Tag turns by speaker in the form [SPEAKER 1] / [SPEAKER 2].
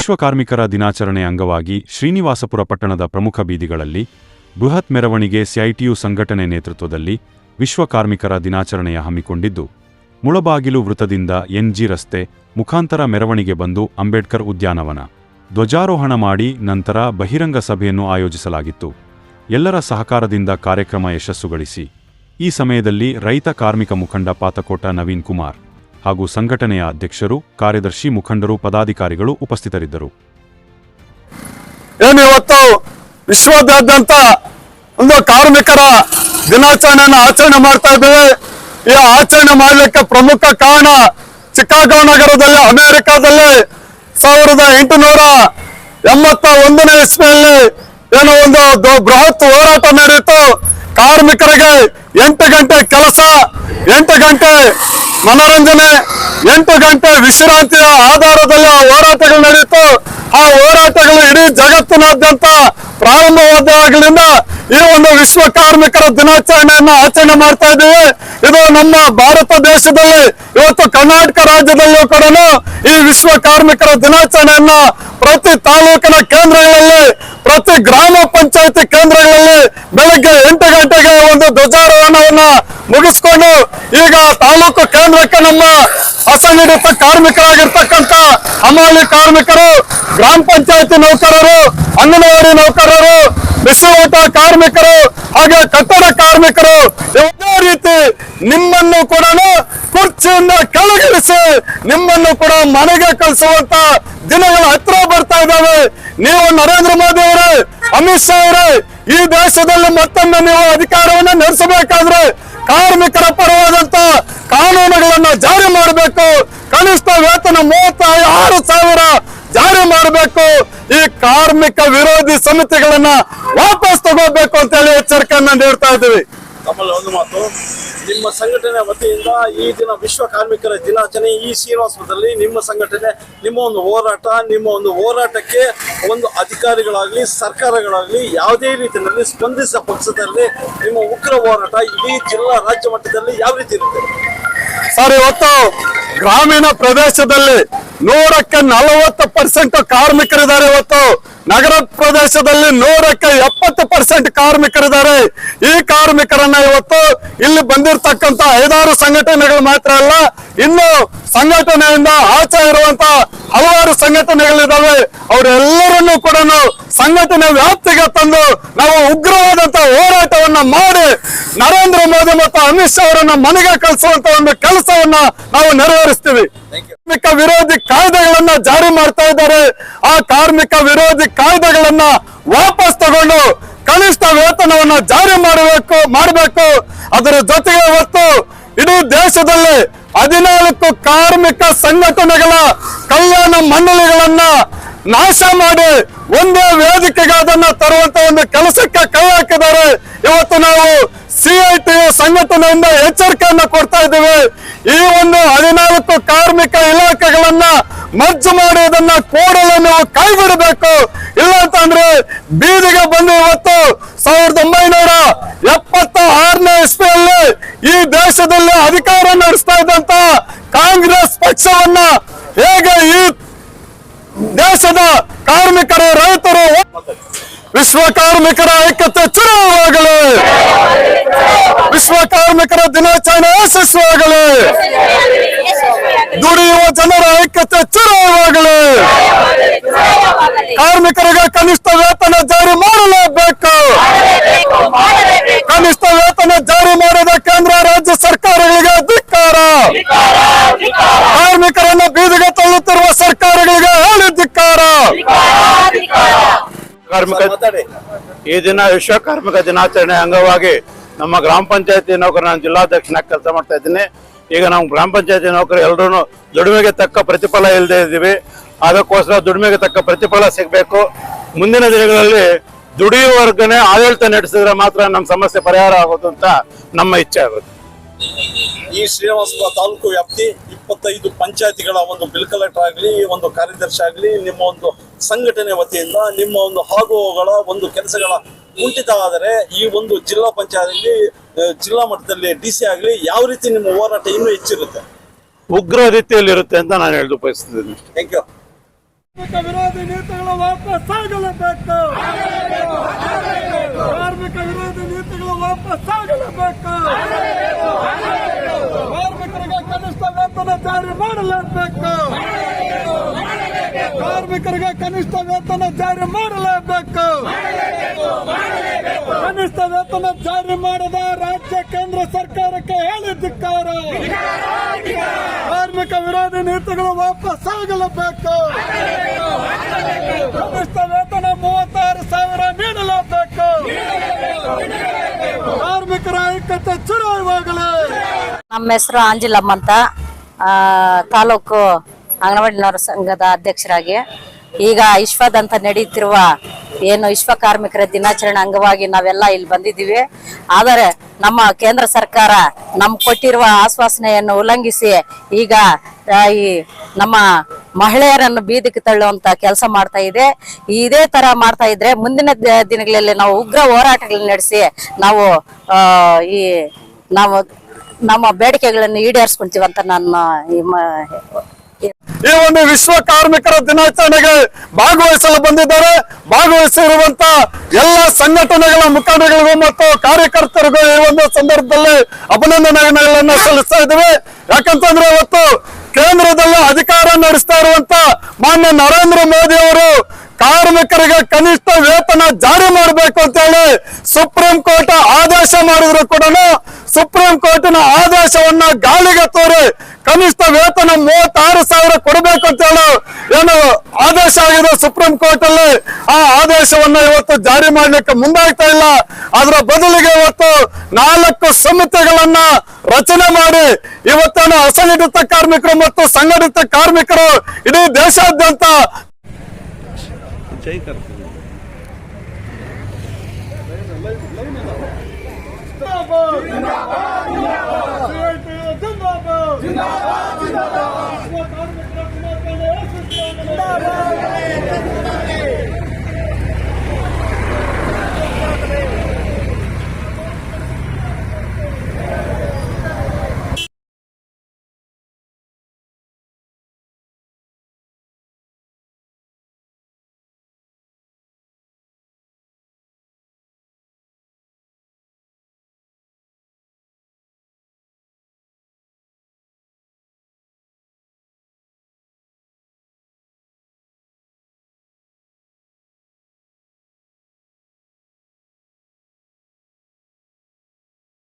[SPEAKER 1] ವಿಶ್ವ ಕಾರ್ಮಿಕರ ದಿನಾಚರಣೆ ಅಂಗವಾಗಿ ಶ್ರೀನಿವಾಸಪುರ ಪಟ್ಟಣದ ಪ್ರಮುಖ ಬೀದಿಗಳಲ್ಲಿ ಬೃಹತ್ ಮೆರವಣಿಗೆ ಸಿಐಟಿಯು ಸಂಘಟನೆ ನೇತೃತ್ವದಲ್ಲಿ ವಿಶ್ವ ಕಾರ್ಮಿಕರ ದಿನಾಚರಣೆಯ ಹಮ್ಮಿಕೊಂಡಿದ್ದು, ಮುಳಬಾಗಿಲು ವೃತ್ತದಿಂದ ಎನ್ಜಿ ರಸ್ತೆ ಮುಖಾಂತರ ಮೆರವಣಿಗೆ ಬಂದು ಅಂಬೇಡ್ಕರ್ ಉದ್ಯಾನವನ ಧ್ವಜಾರೋಹಣ ಮಾಡಿ ನಂತರ ಬಹಿರಂಗ ಸಭೆಯನ್ನು ಆಯೋಜಿಸಲಾಗಿತ್ತು. ಎಲ್ಲರ ಸಹಕಾರದಿಂದ ಕಾರ್ಯಕ್ರಮ ಯಶಸ್ಸುಗಳಿಸಿ. ಈ ಸಮಯದಲ್ಲಿ ರೈತ ಕಾರ್ಮಿಕ ಮುಖಂಡ ಪಾತಕೋಟ ನವೀನ್ ಕುಮಾರ್. ಹಾಗೂ ಸಂಘಟನೆಯ ಅಧ್ಯಕ್ಷರು, ಕಾರ್ಯದರ್ಶಿ, ಮುಖಂಡರು, ಪದಾಧಿಕಾರಿಗಳು ಉಪಸ್ಥಿತರಿದ್ದರು.
[SPEAKER 2] ಏನು ಇವತ್ತು ವಿಶ್ವದಾದ್ಯಂತ ಒಂದು ಕಾರ್ಮಿಕರ ದಿನಾಚರಣೆಯನ್ನು ಆಚರಣೆ ಮಾಡ್ತಾ ಇದ್ದೇವೆ. ಈ ಆಚರಣೆ ಮಾಡಲಿಕ್ಕೆ ಪ್ರಮುಖ ಕಾರಣ ಚಿಕಾಗೋ ನಗರದಲ್ಲಿ, ಅಮೆರಿಕಾದಲ್ಲಿ ಸಾವಿರದ ಎಂಟುನೂರ ಎಂಬತ್ತ ಒಂದನೇ ಇಸ್ವಿಯಲ್ಲಿ ಏನೋ ಒಂದು ಬೃಹತ್ ಹೋರಾಟ ನಡೆಯಿತು. ಕಾರ್ಮಿಕರಿಗೆ ಎಂಟು ಗಂಟೆ ಕೆಲಸ, ಎಂಟು ಗಂಟೆ ಮನೋರಂಜನೆ, ಎಂಟು ಗಂಟೆ ವಿಶ್ರಾಂತಿಯ ಆಧಾರದಲ್ಲಿ ಆ ಹೋರಾಟಗಳು ನಡೆಯಿತು. ಆ ಹೋರಾಟಗಳು ಇಡೀ ಜಗತ್ತಿನಾದ್ಯಂತ ಪ್ರಾರಂಭವಾದಾಗಲಿಂದ ಈ ಒಂದು ವಿಶ್ವ ಕಾರ್ಮಿಕರ ದಿನಾಚರಣೆಯನ್ನು ಆಚರಣೆ ಮಾಡ್ತಾ ಇದ್ದೀವಿ ಇದು ನಮ್ಮ ಭಾರತ ದೇಶದಲ್ಲಿ, ಇವತ್ತು ಕರ್ನಾಟಕ ರಾಜ್ಯದಲ್ಲೂ ಕೂಡ ಈ ವಿಶ್ವ ಕಾರ್ಮಿಕರ ದಿನಾಚರಣೆಯನ್ನ ಪ್ರತಿ ತಾಲೂಕಿನ ಕೇಂದ್ರಗಳಲ್ಲಿ, ಪ್ರತಿ ಗ್ರಾಮ ಪಂಚಾಯತಿ ಕೇಂದ್ರಗಳಲ್ಲಿ ಬೆಳಗ್ಗೆ ಎಂಟು ಗಂಟೆಗೆ ಒಂದು ಧ್ವಜಾರೋಹಣವನ್ನ ಮುಗಿಸ್ಕೊಂಡು ಈಗ ತಾಲೂಕು ಕೇಂದ್ರಕ್ಕೆ ನಮ್ಮ ಅಸಂಘಟಿತ ಕಾರ್ಮಿಕರಾಗಿರ್ತಕ್ಕಂಥ ಅಮಾಲಿ ಕಾರ್ಮಿಕರು, ಗ್ರಾಮ ಪಂಚಾಯತಿ ನೌಕರರು, ಅಂಗನವಾಡಿ ನೌಕರರು ಬಿಸಿ ಊಟ ಕಾರ್ಮಿಕರು ಹಾಗೆ ಕಟ್ಟಡ ಕಾರ್ಮಿಕರು ಯಾವುದೇ ರೀತಿ ನಿಮ್ಮನ್ನು ಕೂಡ ಕುರ್ಚಿಯಿಂದ ಕೆಳಗಿಳಿಸಿ ನಿಮ್ಮನ್ನು ಕೂಡ ಮನೆಗೆ ಕಳಿಸುವಂತ ದಿನಗಳು ಹತ್ರ ಬರ್ತಾ ಇದ್ದಾವೆ. ನೀವು ನರೇಂದ್ರ ಮೋದಿ ಅವರೇ, ಅಮಿತ್ ಶಾ ಅವರೇ, ಈ ದೇಶದಲ್ಲಿ ಮತ್ತೊಮ್ಮೆ ನೀವು ಅಧಿಕಾರವನ್ನು ನಡೆಸಬೇಕಾದ್ರೆ ಕಾರ್ಮಿಕರ ಪರವಾದಂತ ಕಾನೂನುಗಳನ್ನ ಜಾರಿ ಮಾಡಬೇಕು. ಕನಿಷ್ಠ ವೇತನ ಮೂವತ್ತ ಆರು ಸಾವಿರ ಜಾರಿ ಮಾಡಬೇಕು. ಈ ಕಾರ್ಮಿಕ ವಿರೋಧಿ ಸಮಿತಿಗಳನ್ನ ವಾಪಸ್ ತಗೋಬೇಕು ಅಂತ ಹೇಳಿ ಎಚ್ಚರಿಕೆಯನ್ನ ನೀಡ್ತಾ ಇದ್ದೀವಿ.
[SPEAKER 3] ತಮ್ಮಲ್ಲಿ ಒಂದು ಮಾತು. ನಿಮ್ಮ ಸಂಘಟನೆ ವತಿಯಿಂದ ಈ ದಿನ ವಿಶ್ವ ಕಾರ್ಮಿಕರ ದಿನಾಚರಣೆ ಈ ಶ್ರೀನಿವಾಸದಲ್ಲಿ ನಿಮ್ಮ ಸಂಘಟನೆ, ನಿಮ್ಮ ಒಂದು ಹೋರಾಟ, ನಿಮ್ಮ ಒಂದು ಹೋರಾಟಕ್ಕೆ ಒಂದು ಅಧಿಕಾರಿಗಳಾಗಲಿ, ಸರ್ಕಾರಗಳಾಗಲಿ ಯಾವುದೇ ರೀತಿಯಲ್ಲಿ ಸ್ಪಂದಿಸಿದ ಪಕ್ಷದಲ್ಲಿ ನಿಮ್ಮ ಉಗ್ರ ಹೋರಾಟ ಇಡೀ ಜಿಲ್ಲಾ ರಾಜ್ಯ ಮಟ್ಟದಲ್ಲಿ ಯಾವ ರೀತಿ ಇರುತ್ತೆ?
[SPEAKER 2] ಸರ್, ಇವತ್ತು ಗ್ರಾಮೀಣ ಪ್ರದೇಶದಲ್ಲಿ ನೂರಕ್ಕೆ ನಲವತ್ತು ಪರ್ಸೆಂಟ್ ಕಾರ್ಮಿಕರಿದ್ದಾರೆ. ಇವತ್ತು ನಗರ ಪ್ರದೇಶದಲ್ಲಿ ನೂರಕ್ಕೆ ಎಪ್ಪತ್ತು ಪರ್ಸೆಂಟ್ ಕಾರ್ಮಿಕರಿದ್ದಾರೆ. ಈ ಕಾರ್ಮಿಕರನ್ನ ಇವತ್ತು ಇಲ್ಲಿ ಬಂದಿರತಕ್ಕಂತ ಐದಾರು ಸಂಘಟನೆಗಳು ಮಾತ್ರ ಅಲ್ಲ, ಇನ್ನು ಸಂಘಟನೆಯಿಂದ ಆಚೆ ಇರುವಂತ ಹಲವಾರು ಸಂಘಟನೆಗಳಿದಾವೆ ಅವರೆಲ್ಲರನ್ನೂ ಕೂಡ ಸಂಘಟನೆ ವ್ಯಾಪ್ತಿಗೆ ತಂದು ನಾವು ಉಗ್ರವಾದಂತ ಹೋರಾಟವನ್ನ ಮಾಡಿ ನರೇಂದ್ರ ಮೋದಿ ಮತ್ತು ಅಮಿತ್ ಶಾ ಅವರನ್ನ ಮನೆಗೆ ಕಳಿಸುವಂತ ಒಂದು ಕೆಲಸವನ್ನ ನಾವು ನೆರವೇರಿಸ್ತೀವಿ. ಕಾರ್ಮಿಕ ವಿರೋಧಿ ಕಾಯ್ದೆಗಳನ್ನ ಜಾರಿ ಮಾಡ್ತಾ ಇದ್ದಾರೆ. ಆ ಕಾರ್ಮಿಕ ವಿರೋಧಿ ಕಾಯ್ದೆಗಳನ್ನ ವಾಪಸ್ ತಗೊಂಡು ಕನಿಷ್ಠ ವೇತನವನ್ನ ಜಾರಿ ಮಾಡಬೇಕು ಮಾಡಬೇಕು. ಅದರ ಜೊತೆಗೆ ಇವತ್ತು ಇಡೀ ದೇಶದಲ್ಲಿ ಹದಿನಾಲ್ಕು ಕಾರ್ಮಿಕ ಸಂಘಟನೆಗಳ ಕಲ್ಯಾಣ ಮಂಡಳಿಗಳನ್ನ ನಾಶ ಮಾಡಿ ಒಂದೇ ವೇದಿಕೆಗೆ ಅದನ್ನ ತರುವಂತ ಒಂದು ಕೆಲಸಕ್ಕೆ ಕೈ ಹಾಕಿದ್ದಾರೆ. ಇವತ್ತು ನಾವು ಸಿಐಟಿ ಸಂಘಟನೆಯಿಂದ ಎಚ್ಚರಿಕೆಯನ್ನ ಕೊಡ್ತಾ ಇದ್ದೀವಿ. ಈ ಒಂದು ಹದಿನಾಲ್ಕು ಕಾರ್ಮಿಕ ಇಲಾಖೆಗಳನ್ನ ಮಜ್ಜು ಮಾಡಿ ಅದನ್ನ ಕೂಡಲೇ ನೀವು ಕೈಬಿಡಬೇಕು. ಇಲ್ಲ ಅಂತಂದ್ರೆ ಬೀದಿಗೆ ಬಂದು ಇವತ್ತು ಸಾವಿರದ ಒಂಬೈನೂರ ಎಪ್ಪತ್ತ ಆರನೇ ಇಸ್ವಿಯಲ್ಲಿ ಈ ದೇಶದಲ್ಲಿ ಅಧಿಕಾರ ನಡೆಸ್ತಾ ಇದ್ದಂತ ಕಾಂಗ್ರೆಸ್ ಪಕ್ಷವನ್ನ ಹೇಗೆ ಈ ದೇಶದ ಕಾರ್ಮಿಕರು, ರೈತರು, ವಿಶ್ವ ಕಾರ್ಮಿಕರ ಐಕ್ಯತೆ ಚುನಾವಣೆ ವಿಶ್ವ ಕಾರ್ಮಿಕರ ದಿನಾಚರಣೆ ಯಶಸ್ವಿಯಾಗಲಿ, ದುಡಿಯುವ ಜನರ ಐಕ್ಯತೆ ಚುನಾವಣೆ ಕಾರ್ಮಿಕರಿಗೆ ಕನಿಷ್ಠ ವೇತನ ಜಾರಿ ಮಾಡಲೇಬೇಕು. ಕನಿಷ್ಠ ವೇತನ ಜಾರಿ ಮಾಡಿದ ಕೇಂದ್ರ ಕಾರ್ಮಿಕರನ್ನ ಬೀದಿಗೆ ತಳ್ಳುತ್ತಿರುವ ಸರ್ಕಾರಗಳಿಗೆ ಹೇಳಿ ಧಿಕ್ಕಾರ.
[SPEAKER 4] ಕಾರ್ಮಿಕ ಈ ದಿನ ವಿಶ್ವ ಕಾರ್ಮಿಕ ದಿನಾಚರಣೆ ಅಂಗವಾಗಿ ನಮ್ಮ ಗ್ರಾಮ ಪಂಚಾಯತಿ ನೌಕರ ನಾನು ಜಿಲ್ಲಾಧ್ಯಕ್ಷನಾಗಿ ಕೆಲಸ ಮಾಡ್ತಾ ಇದ್ದೀನಿ. ಈಗ ನಮ್ಮ ಗ್ರಾಮ ಪಂಚಾಯತಿ ನೌಕರಿ ಎಲ್ಲರೂ ದುಡಿಮೆಗೆ ತಕ್ಕ ಪ್ರತಿಫಲ ಇಲ್ಲದೆ ಇದ್ದೀವಿ. ಅದಕ್ಕೋಸ್ಕರ ದುಡಿಮೆಗೆ ತಕ್ಕ ಪ್ರತಿಫಲ ಸಿಗಬೇಕು. ಮುಂದಿನ ದಿನಗಳಲ್ಲಿ ದುಡಿಯುವ ವರ್ಗನೇ ಆಡಳಿತ ನಡೆಸಿದ್ರೆ ಮಾತ್ರ ನಮ್ಮ ಸಮಸ್ಯೆ ಪರಿಹಾರ ಆಗೋದು ಅಂತ ನಮ್ಮ ಇಚ್ಛೆ ಆಗುತ್ತೆ.
[SPEAKER 3] ಈ ಶ್ರೀನಿವಾಸಪುರ ತಾಲೂಕು ವ್ಯಾಪ್ತಿ ಇಪ್ಪತ್ತೈದು ಪಂಚಾಯತಿಗಳ ಒಂದು ಬಿಲ್ ಕಲೆಕ್ಟರ್ ಆಗಲಿ ಒಂದು ಕಾರ್ಯದರ್ಶಿ ಆಗಲಿ ನಿಮ್ಮ ಒಂದು ಸಂಘಟನೆ ವತಿಯಿಂದ ನಿಮ್ಮ ಒಂದು ಆಗುವಗಳ ಒಂದು ಕೆಲಸಗಳ ಕುಂಠಿತ ಆದರೆ ಈ ಒಂದು ಜಿಲ್ಲಾ ಪಂಚಾಯತಿಯಲ್ಲಿ ಜಿಲ್ಲಾ ಮಟ್ಟದಲ್ಲಿ ಡಿ ಸಿ ಆಗಲಿ ಯಾವ ರೀತಿ ನಿಮ್ಮ ಹೋರಾಟ ಇನ್ನೂ ಹೆಚ್ಚಿರುತ್ತೆ?
[SPEAKER 4] ಉಗ್ರ ರೀತಿಯಲ್ಲಿ ಇರುತ್ತೆ ಅಂತ ನಾನು ಹೇಳಲು ಬಯಸ್ತಿದ್ದೀನಿ.
[SPEAKER 3] ಥ್ಯಾಂಕ್ ಯು
[SPEAKER 2] ವಿರೋಧಿ ನೀತಿಗಳು ವಾಪಸ್ ಆಗಲೇಬೇಕು ಕಾರ್ಮಿಕ ವಿರೋಧಿ ನೀತಿಗಳು ವಾಪಸ್ ಆಗಲೇಬೇಕು ಕಾರ್ಮಿಕರಿಗೆ ಕನಿಷ್ಠ ವೇತನ ಜಾರಿ ಮಾಡಲೇಬೇಕು. ಕಾರ್ಮಿಕರಿಗೆ ಕನಿಷ್ಠ ವೇತನ ಜಾರಿ ಮಾಡಲೇಬೇಕು. ಕನಿಷ್ಠ ವೇತನ ಜಾರಿ ಮಾಡದ ರಾಜ್ಯ, ಕೇಂದ್ರ ಸರ್ಕಾರಕ್ಕೆ ಹೇಳಿದ್ದಿಕ್ಕಾರ. ಕಾರ್ಮಿಕ ವಿರೋಧಿ ನೀತಿಗಳು ವಾಪಸ್ ಆಗಲೇಬೇಕು. ಕನಿಷ್ಠ ವೇತನ ಮೂವತ್ತಾರು ಸಾವಿರ ನೀಡಲೇಬೇಕು. ಕಾರ್ಮಿಕರ ಐಕ್ಯತೆ ಚುರುವಾಗಲೇ.
[SPEAKER 5] ನಮ್ಮ ಹೆಸರು ಆಂಜಿಲಮ್ಮ ಅಂತ. ತಾಲೂಕು ಅಂಗನವಾಡಿನವರ ಸಂಘದ ಅಧ್ಯಕ್ಷರಾಗಿ ಈಗ ವಿಶ್ವದಂತ ನಡೀತಿರುವ ಏನು ವಿಶ್ವ ಕಾರ್ಮಿಕರ ದಿನಾಚರಣೆ ಅಂಗವಾಗಿ ನಾವೆಲ್ಲ ಇಲ್ಲಿ ಬಂದಿದ್ದೀವಿ. ಆದರೆ ನಮ್ಮ ಕೇಂದ್ರ ಸರ್ಕಾರ ನಮ್ಗೆ ಕೊಟ್ಟಿರುವ ಆಶ್ವಾಸನೆಯನ್ನು ಉಲ್ಲಂಘಿಸಿ ಈಗ ಈ ನಮ್ಮ ಮಹಿಳೆಯರನ್ನು ಬೀದಿಗೆ ತಳ್ಳುವಂತ ಕೆಲಸ ಮಾಡ್ತಾ ಇದೆ. ಇದೇ ತರ ಮಾಡ್ತಾ ಇದ್ರೆ ಮುಂದಿನ ದಿನಗಳಲ್ಲಿ ನಾವು ಉಗ್ರ ಹೋರಾಟಗಳನ್ನು ನಡೆಸಿ ನಾವು ಈ ನಾವು ನಮ್ಮ ಬೇಡಿಕೆಗಳನ್ನು ಅಂತ ನನ್ನ ಈ
[SPEAKER 2] ಒಂದು ವಿಶ್ವ ಕಾರ್ಮಿಕರ ದಿನಾಚರಣೆಗೆ ಭಾಗವಹಿಸಲು ಬಂದಿದ್ದಾರೆ. ಭಾಗವಹಿಸಿರುವಂತ ಎಲ್ಲ ಸಂಘಟನೆಗಳ ಮುಖಂಡಗಳಿಗೂ ಮತ್ತು ಕಾರ್ಯಕರ್ತರಿಗೂ ಈ ಒಂದು ಸಂದರ್ಭದಲ್ಲಿ ಅಭಿನಂದನೆಗಳನ್ನು ಸಲ್ಲಿಸ್ತಾ ಇದ್ದೀವಿ. ಯಾಕಂತಂದ್ರೆ ಇವತ್ತು ಕೇಂದ್ರದಲ್ಲಿ ಅಧಿಕಾರ ನಡೆಸ್ತಾ ಇರುವಂತ ಮಾನ್ಯ ನರೇಂದ್ರ ಮೋದಿ ಅವರು ಕಾರ್ಮಿಕರಿಗೆ ಕನಿಷ್ಠ ವೇತನ ಜಾರಿ ಮಾಡಬೇಕು ಅಂತ ಹೇಳಿ ಸುಪ್ರೀಂ ಕೋರ್ಟ್ ಆದೇಶ ಮಾಡಿದ್ರು ಕೂಡ ಸುಪ್ರೀಂ ಕೋರ್ಟಿನ ಆದೇಶವನ್ನ ಗಾಳಿಗೆ ತೋರಿ ಕನಿಷ್ಠ ವೇತನ ಮೂವತ್ತಾರು ಸಾವಿರ ಕೊಡಬೇಕು ಅಂತ ಹೇಳಿ ಏನು ಆದೇಶ ಆಗಿದೆ ಸುಪ್ರೀಂ ಕೋರ್ಟ್ ಅಲ್ಲಿ ಆ ಆದೇಶವನ್ನ ಇವತ್ತು ಜಾರಿ ಮಾಡ್ಲಿಕ್ಕೆ ಮುಂದಾಗ್ತಾ ಇಲ್ಲ. ಅದರ ಬದಲಿಗೆ ಇವತ್ತು ನಾಲ್ಕು ಸಮಿತಿಗಳನ್ನ ರಚನೆ ಮಾಡಿ ಇವತ್ತನ ಅಸಂಘಟಿತ ಕಾರ್ಮಿಕರು ಮತ್ತು ಸಂಘಟಿತ ಕಾರ್ಮಿಕರು ಇಡೀ ದೇಶಾದ್ಯಂತ सच्चाई करते हैं।